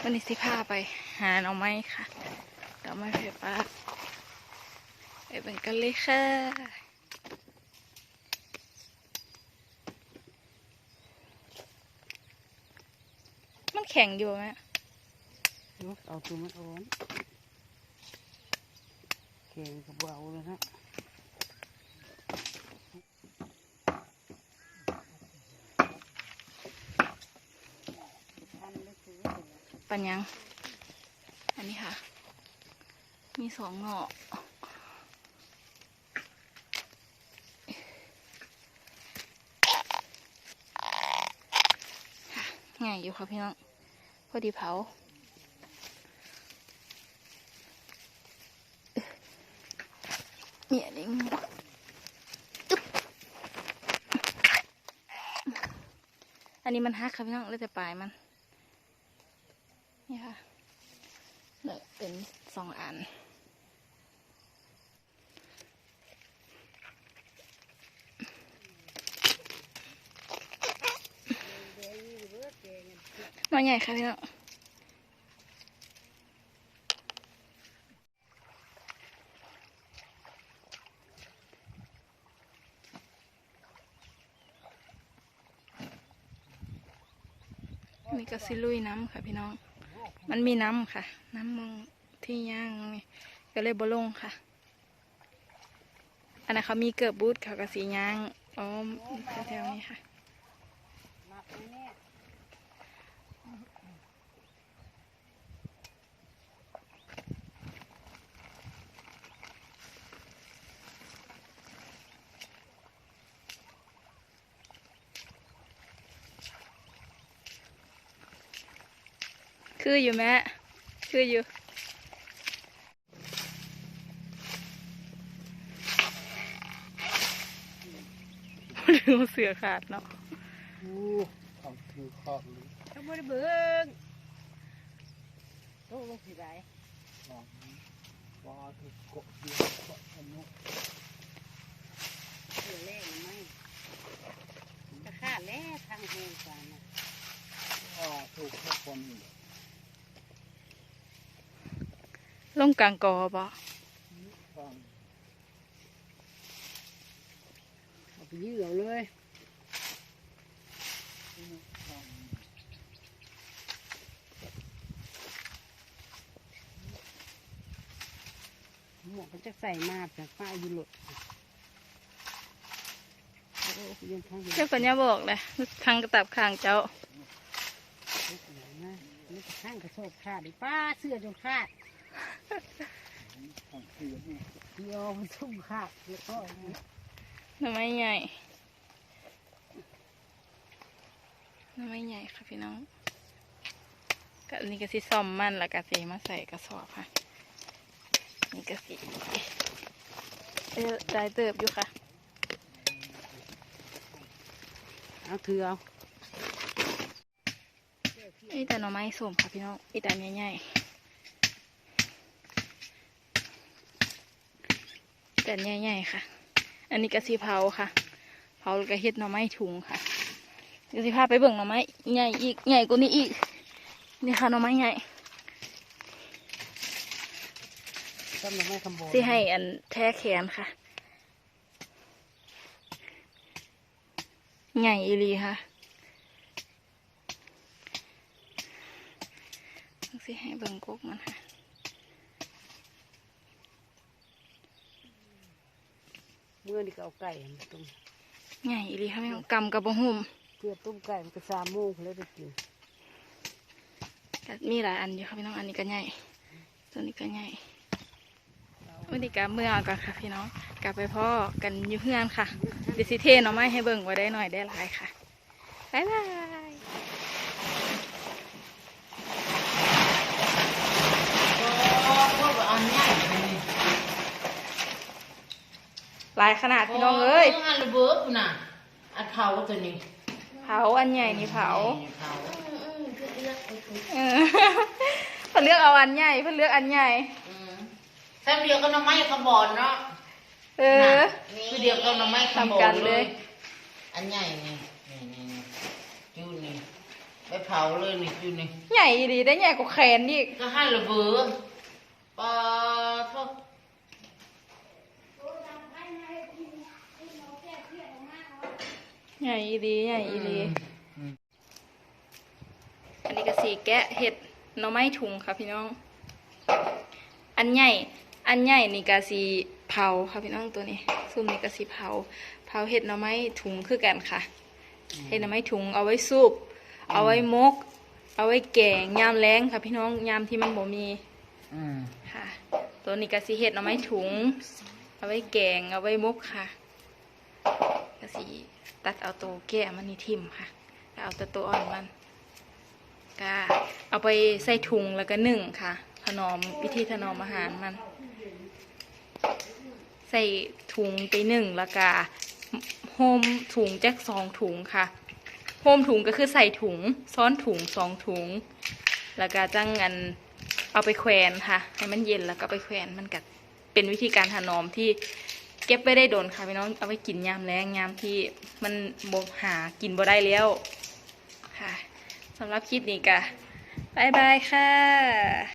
วันนี้เสิพาไปหาหน่อไม้ค่ะหน่อไม้ไฟฟ้าไปเป็นกันเลยค่ะมันแข็งอยู่ไหมยกเอาตัวมันอ่อนแข็งกับเบาเลยนะ ปัญญัง อันนี้ค่ะ มีสองหน่อค่ะง่ายอยู่ค่ะพี่น้องพอดีเผามีอันนี้งอึ๊บอันนี้มันฮักค่ะพี่น้องแล้วแต่ปลายมัน นี่ค่ะเนี่ยเป็นสองอันน้อยใหญ่ค่ะพี่น้องนี่ก็ซิลุยน้ำค่ะพี่น้อง มันมีน้ำค่ะ น้ำมองที่ย่างนี่ก็เลยบลงค่ะ อันนั้นเขามีเกือบบูธเขาก็สีย่างอ้อมแถวๆนี้ค่ะ นับไว้เนี่ย คืออยู่แม่คืออยู่ดูเสือขาดเนาะอู้เอาถือขอบเลยเขาไม่ได้เบิ่งโตลงสิได้ขอบว่าถือกดเดียวกดอันนี้เสือแรงไหมจะขาดแล้วทางแห้งกันนะอ่าถูกทุกคนอยู่ ลงกลางกอบ่ฟังเอาไปยื้อเอาเลยฟังหมวกมันจะใส่มาจากฝ้ายอยู่หลดโอ้โหยังทางอยู่เจ้าปัญญาบอกเลยทางกระตับข้างเจ้านะนี่ก็ข้างกระโชกขาดอีกป้าเสื้อจนขาด ฟังเสียงนี่เดียวมันทุ่มขาดแล้วก็หน่อไม้ใหญ่หน่อไม้ใหญ่ค่ะพี่น้องก็อันนี้ก็สิซ่อมมันแล้วก็สิมาใส่กระสอบค่ะ นี่ก็สิเออได้เติบอยู่ค่ะ เอาถือเอานี่แต่หน่อไม้ส้มค่ะพี่น้องอีแต่ใหญ่ๆ แต่ใหญ่ๆค่ะ อันนี้กระสีเผาค่ะ เผาแล้วก็เฮ็ดหน่อไม้ถุงค่ะกระสีพาไปเบิ่งหน่อไม้ใหญ่อีกใหญ่กว่านี้อีก นี่ค่ะหน่อไม้ใหญ่ต้นไม้คำโบที่ให้อันแท้แขนค่ะ ใหญ่อีหลีค่ะสิให้เบิ่งกกมันค่ะ เมื่อนี่ก็เอาไก่มาต้มใหญ่อีหลีค่ะแม่งกำกับบะหุ่มเพื่อต้มไก่มันก็สามโมงแล้วไปกินก็มีหลายอันอยู่ค่ะพี่น้องอันนี้ก็ใหญ่ตัวนี้ก็ใหญ่วันนี้ก็เมื่อก่อนค่ะพี่น้องกลับไปพ่อกันอยู่เพื่อนค่ะดิสิเทหน่อไม้ให้เบิ่งไว้ได้หน่อยได้หลายค่ะบ๊ายบายายขนาดพี่น้องเอ้ยอันระเบิดพุ่นน่ะอันเผาตัวนี้เผาอันใหญ่นี่เผาเผาเออเพิ่นเลือกเอาอันใหญ่เพิ่นเลือกอันใหญ่อืมแซ่บเดียวก็น้ำไม้ขบอนเนาะเออคือเดียวก็น้ำไม้ขบอทำกันนเลย อันใหญ่นี่นี่นี่นี่จูนนี่ไปเผาเลยนี่อยู่นี่ใหญ่ดีได้ใหญ่กว่าแขนอีกก็ให้ระเบิดปลาทอด ใหญ่ดีใหญ่ดีอืมอันนี้ก็สีแกะเห็ดหน่อไม้ถุงค่ะพี่น้อง อันใหญ่ อันใหญ่นี่ก็สีเผาค่ะพี่น้องตัวนี้ซุ่มนี่ก็สีเผา เผาเห็ดหน่อไม้ถุงคือกันค่ะ เห็ดหน่อไม้ถุงเอาไว้ซุปเอาไว้มก เอาไว้แกงยามแรงค่ะพี่น้องยามที่มันบ่มีอืมค่ะ ตัวนี้ก็สีเห็ดหน่อไม้ถุง เอาไว้แกงเอาไว้มกค่ะก็สี ตัดเอาตัวแก่มันนี่ทิมค่ะเอาแต่ตัวอ่อนมันก็เอาไปใส่ถุงแล้วก็นึ่งค่ะ ถนอมวิธีถนอมอาหารมัน ใส่ถุงไปหนึ่งแล้วก็โฮมถุงแจ็คสองถุงค่ะโฮมถุงก็คือใส่ถุงซ้อนถุงสองถุง แล้วก็จังอันเอาไปแขวนค่ะ ให้มันเย็นแล้วก็ไปแขวนมันก็เป็นวิธีการถนอมที่ ก็บไม่ได้โดนค่ะพี่น้องเอาไปกินยามแรงยามที่มันบกหากินบ่ได้แล้วค่ะสำหรับคลิปนี้ก็บายบายค่ะ